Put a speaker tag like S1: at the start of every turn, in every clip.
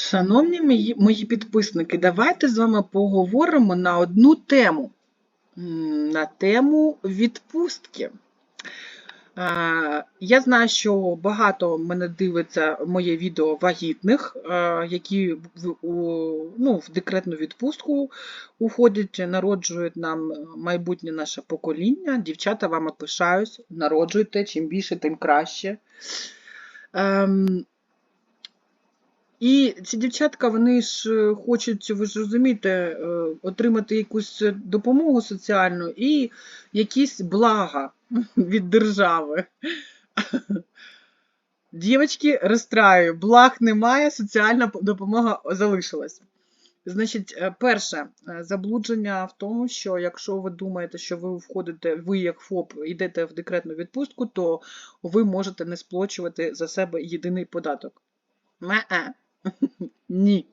S1: Шановні мої, підписники, давайте з вами поговоримо на одну тему. На тему відпустки. Я знаю, що багато мене дивиться моє відео вагітних, які ну, в декретну відпустку уходять, народжують нам майбутнє наше покоління. Дівчата вами пишаюсь, народжуйте, чим більше, тим краще. Ем, і ці дівчатка, вони ж е, хочуть, ви ж розумієте, е, отримати якусь допомогу соціальну і якісь блага від держави. Дівчатки, розстраю, благ немає, соціальна допомога залишилась. Значить, е, перше, заблудження в тому, що якщо ви думаєте, що ви входите, ви як ФОП йдете в декретну відпустку, то ви можете не сплачувати за себе єдиний податок. Ме-е. Ні.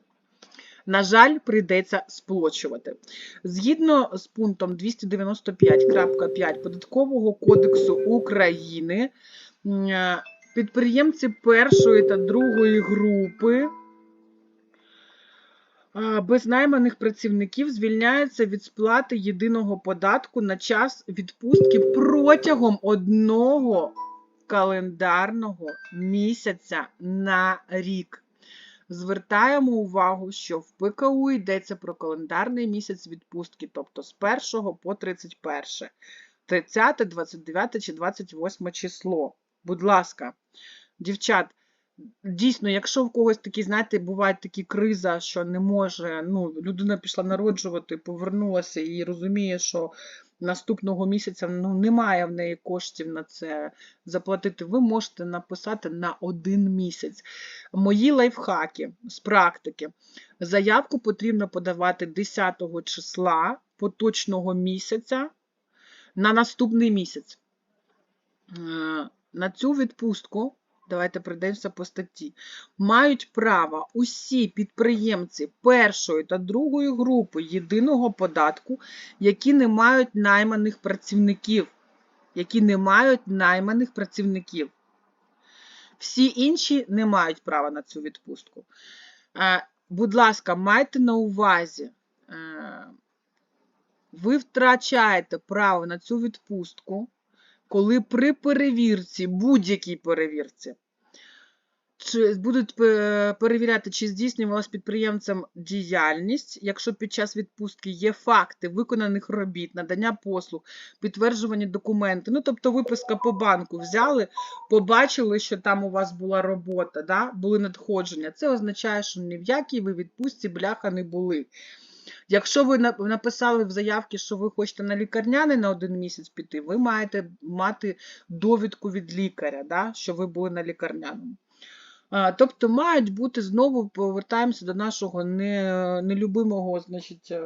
S1: На жаль, прийдеться сплачувати. Згідно з пунктом 295.5 Податкового кодексу України, е, підприємці першої та другої групи без найманих працівників звільняються від сплати єдиного податку на час відпустки протягом одного календарного місяця на рік. Звертаємо увагу, що в ПКУ йдеться про календарний місяць відпустки, тобто з 1 по 31, 30, 29 чи 28 число. Будь ласка, дівчат, дійсно, якщо в когось такі, знаєте, бувають такі криза, що не може, ну, людина пішла народжувати, повернулася і розуміє, що наступного місяця ну, немає в неї коштів на це заплатити, ви можете написати на один місяць. Мої лайфхаки з практики. Заявку потрібно подавати 10 числа поточного місяця на наступний місяць. Е, На цю відпустку, давайте пройдемося по статті, мають право усі підприємці першої та другої групи єдиного податку, які не мають найманих працівників. Які не мають найманих працівників. Всі інші не мають права на цю відпустку. Е, Будь ласка, майте на увазі, е, ви втрачаєте право на цю відпустку, коли при перевірці, будь-якій перевірці, чи будуть е, перевіряти, чи здійснювалась підприємцем діяльність, якщо під час відпустки є факти виконаних робіт, надання послуг, підтверджувані документи. Ну, тобто виписка по банку взяли, побачили, що там у вас була робота, да? були надходження. Це означає, що ні в якій ви відпустці бляха не були. Якщо ви написали в заявці, що ви хочете на лікарняний на один місяць піти, ви маєте мати довідку від лікаря, да? що ви були на лікарняному. Тобто мають бути знову повертаємося до нашого не, нелюбимого, значить, е,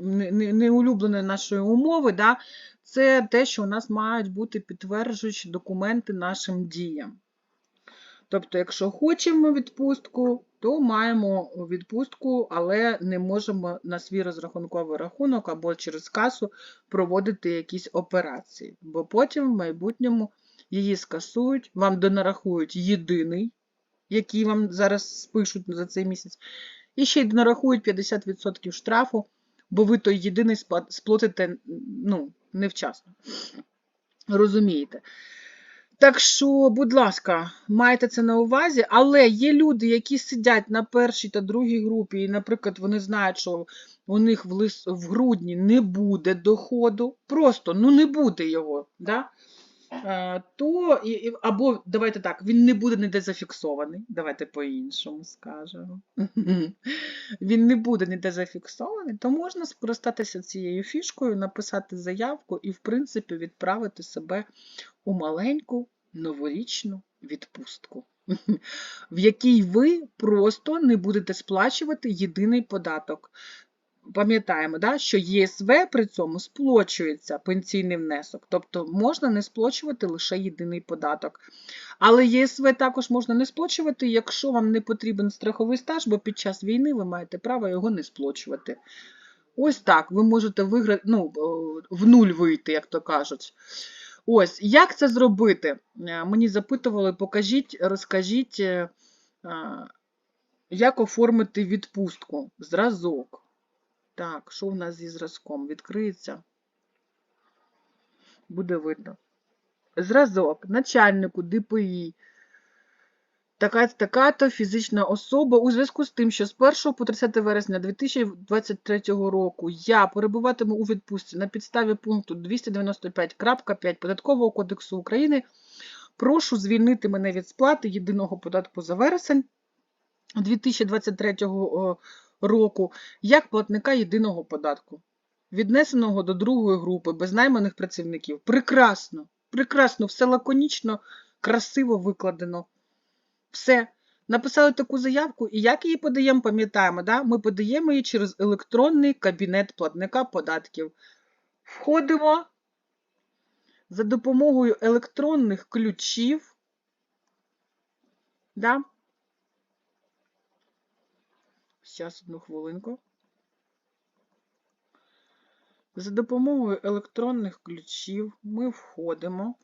S1: не- не- неулюбленої нашої умови. Да? Це те, що у нас мають бути підтверджуючі документи нашим діям. Тобто, якщо хочемо відпустку, то маємо відпустку, але не можемо на свій розрахунковий рахунок або через касу проводити якісь операції, бо потім в майбутньому її скасують, вам донарахують єдиний, який вам зараз спишуть за цей місяць, і ще й донарахують 50% штрафу, бо ви той єдиний сплатите ну, невчасно. Розумієте? Так що, будь ласка, майте це на увазі, але є люди, які сидять на першій та другій групі, і, наприклад, вони знають, що у них в, лис... в грудні не буде доходу, просто ну не буде його, да? Е, то і, і- або давайте так, він не буде ніде зафіксований. Давайте по-іншому скажемо. Він не буде ніде зафіксований, то можна скористатися цією фішкою, написати заявку і, в принципі, відправити себе у маленьку новорічну відпустку, в якій ви просто не будете сплачувати єдиний податок. Пам'ятаємо, да, що ЄСВ при цьому сплачується пенсійний внесок, тобто можна не сплачувати лише єдиний податок. Але ЄСВ також можна не сплачувати, якщо вам не потрібен страховий стаж, бо під час війни ви маєте право його не сплачувати. Ось так, ви можете виграти, ну, в нуль вийти, як то кажуть. Ось, як це зробити? Е, Мені запитували, покажіть, розкажіть, е, е, Як оформити відпустку? Зразок. Так, що в нас зі зразком? Відкриється. Буде видно. Зразок. Начальнику ДПІ. Така, така-то фізична особа у зв'язку з тим, що з 1 по 30 вересня 2023 року я перебуватиму у відпустці на підставі пункту 295.5 Податкового кодексу України. Прошу звільнити мене від сплати єдиного податку за вересень 2023 о, року як платника єдиного податку, віднесеного до другої групи без найманих працівників. Прекрасно, прекрасно, все лаконічно, красиво викладено. Все. Написали таку заявку, і як її подаємо, пам'ятаємо, да? ми подаємо її через електронний кабінет платника податків. Входимо за допомогою електронних ключів. Да? Зараз одну хвилинку. За допомогою електронних ключів ми входимо.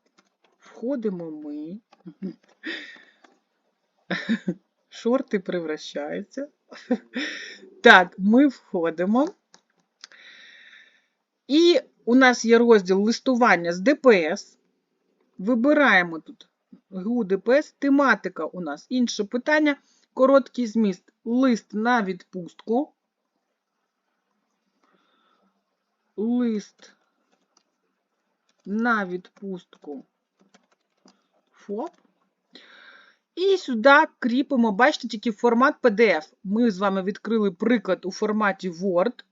S1: Входимо ми. Шорти превращаються. Так, ми входимо. І у нас є розділ листування з ДПС. Вибираємо тут ГУ ДПС. Тематика у нас інше питання. Короткий зміст. Лист на відпустку. Лист на відпустку ФОП. І сюди кріпимо, бачите, тільки формат PDF. Ми з вами відкрили приклад у форматі Word.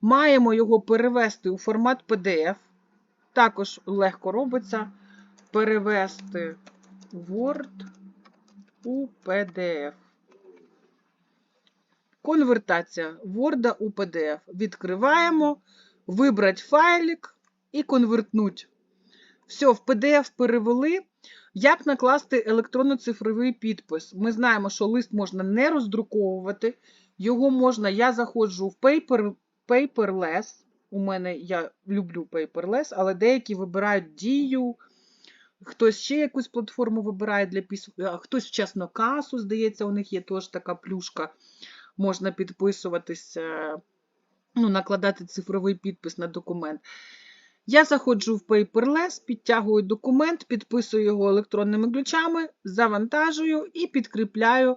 S1: Маємо його перевести у формат PDF. Також легко робиться перевести Word у PDF. Конвертація Word у PDF. Відкриваємо, вибрати файлик і конвертнуть. Все, в PDF перевели. Як накласти електронно-цифровий підпис? Ми знаємо, що лист можна не роздруковувати. Його можна, я заходжу в paper, Paperless. У мене я люблю Paperless, але деякі вибирають дію. Хтось ще якусь платформу вибирає для письма, хтось вчасно касу, здається, у них є теж така плюшка. Можна підписуватися, ну, накладати цифровий підпис на документ. Я заходжу в Paperless, підтягую документ, підписую його електронними ключами, завантажую і підкріпляю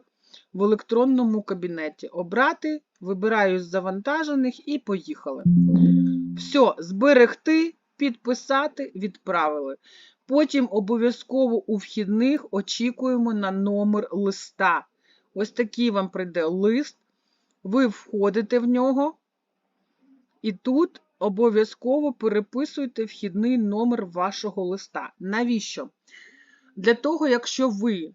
S1: в електронному кабінеті. Обрати, вибираю з завантажених і поїхали. Все, зберегти, підписати, відправили. Потім обов'язково у вхідних очікуємо на номер листа. Ось такий вам прийде лист. Ви входите в нього, і тут обов'язково переписуйте вхідний номер вашого листа. Навіщо? Для того, якщо ви,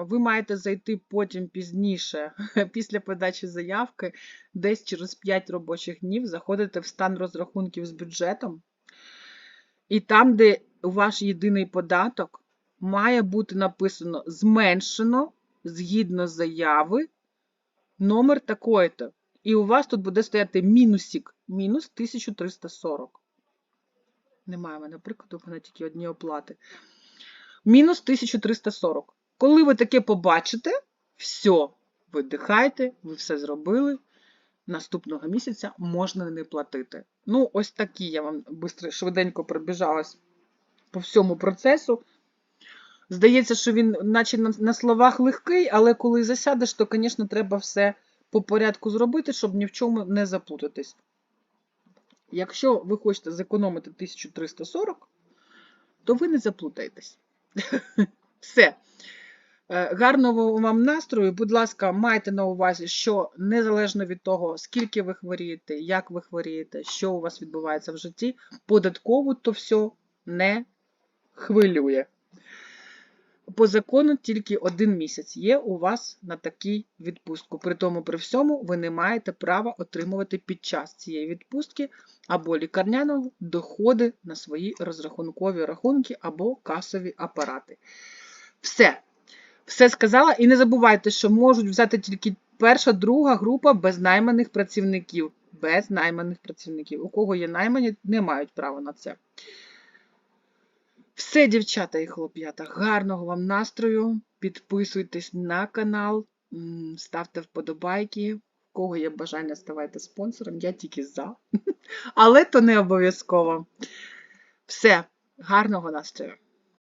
S1: ви маєте зайти потім пізніше, після подачі заявки, десь через 5 робочих днів заходите в стан розрахунків з бюджетом, і там, де ваш єдиний податок, має бути написано зменшено згідно заяви номер такої-то. І у вас тут буде стояти мінусик, мінус 1340. Немає в мене прикладу, в мене тільки одні оплати. Мінус 1340. Коли ви таке побачите, все, видихайте, ви все зробили. Наступного місяця можна не платити. Ну, ось такі я вам швиденько пробіжалась по всьому процесу. Здається, що він, наче на словах легкий, але коли засядеш, то, звісно, треба все по порядку зробити, щоб ні в чому не заплутатись. Якщо ви хочете зекономити 1340, то ви не заплутаєтесь. Все. Е, гарного вам настрою, будь ласка, майте на увазі, що незалежно від того, скільки ви хворієте, як ви хворієте, що у вас відбувається в житті, податково то все не хвилює. По закону тільки один місяць є у вас на такій відпустку. При тому, при всьому, ви не маєте права отримувати під час цієї відпустки або лікарняного доходи на свої розрахункові рахунки або касові апарати. Все. Все сказала. І не забувайте, що можуть взяти тільки перша, друга група без найманих працівників. Без найманих працівників. У кого є наймані, не мають права на це. Все, дівчата і хлоп'ята, гарного вам настрою. Підписуйтесь на канал, Ставте вподобайки. В кого є бажання, ставайте спонсором. Я тільки за. Але то не обов'язково. Все, гарного настрою!